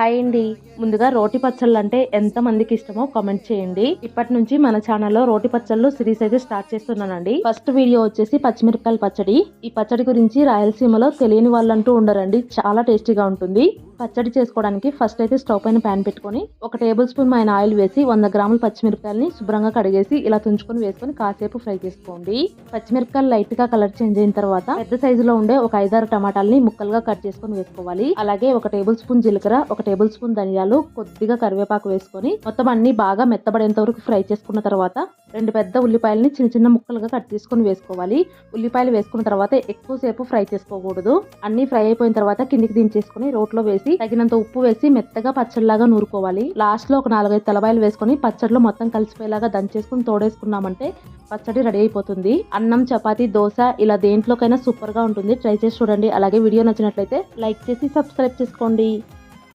Hi అండి. ముందుగా రోటి పచ్చళ్ళు అంటే ఎంత మందికి ఇష్టమో కామెంట్ చేయండి. ఇప్పటి నుంచి మన ఛానల్లో రోటి పచ్చళ్ళు సిరీస్ అయితే స్టార్ట్ చేస్తున్నానండి. ఫస్ట్ వీడియో వచ్చేసి పచ్చిమిరపకాయల పచ్చడి. ఈ పచ్చడి గురించి రాయలసీమలో తెలియని వాళ్ళంటూ ఉండరండి. చాలా టేస్టీగా ఉంటుంది. పచ్చడి చేసుకోవడానికి ఫస్ట్ అయితే స్టవ్ పైన ప్యాన్ పెట్టుకొని ఒక టేబుల్ స్పూన్ ఆయన ఆయిల్ వేసి వంద గ్రాముల పచ్చిమిరపకాయలని శుభ్రంగా కడిగేసి ఇలా తుంచుకొని వేసుకొని కాసేపు ఫ్రై చేసుకోండి. పచ్చిమిరపకాయలు లైట్గా కలర్ చేంజ్ అయిన తర్వాత పెద్ద సైజులో ఉండే ఒక ఐదారు టమాటాలని ముక్కలుగా కట్ చేసుకొని వేసుకోవాలి. అలాగే ఒక టేబుల్ స్పూన్ జీలకర్ర ఒక టేబుల్ స్పూన్ ధనియాలు కొద్దిగా కరివేపాకు వేసుకొని మొత్తం అన్ని బాగా మెత్తబడేంత వరకు ఫ్రై చేసుకున్న తర్వాత రెండు పెద్ద ఉల్లిపాయలని చిన్న చిన్న ముక్కలుగా కట్ తీసుకొని వేసుకోవాలి. ఉల్లిపాయలు వేసుకున్న తర్వాత ఎక్కువసేపు ఫ్రై చేసుకోకూడదు. అన్ని ఫ్రై అయిపోయిన తర్వాత కిందికి దించేసుకొని రోట్లో వేసి తగినంత ఉప్పు వేసి మెత్తగా పచ్చడిలాగా నూరుకోవాలి. లాస్ట్లో ఒక నాలుగైదు తలబాయలు వేసుకొని పచ్చడిలో మొత్తం కలిసిపోయేలాగా దంచేసుకుని తోడేసుకున్నామంటే పచ్చడి రెడీ అయిపోతుంది. అన్నం చపాతి దోశ ఇలా దేంట్లోకైనా సూపర్గా ఉంటుంది. ట్రై చేసి చూడండి. అలాగే వీడియో నచ్చినట్లయితే లైక్ చేసి సబ్స్క్రైబ్ చేసుకోండి.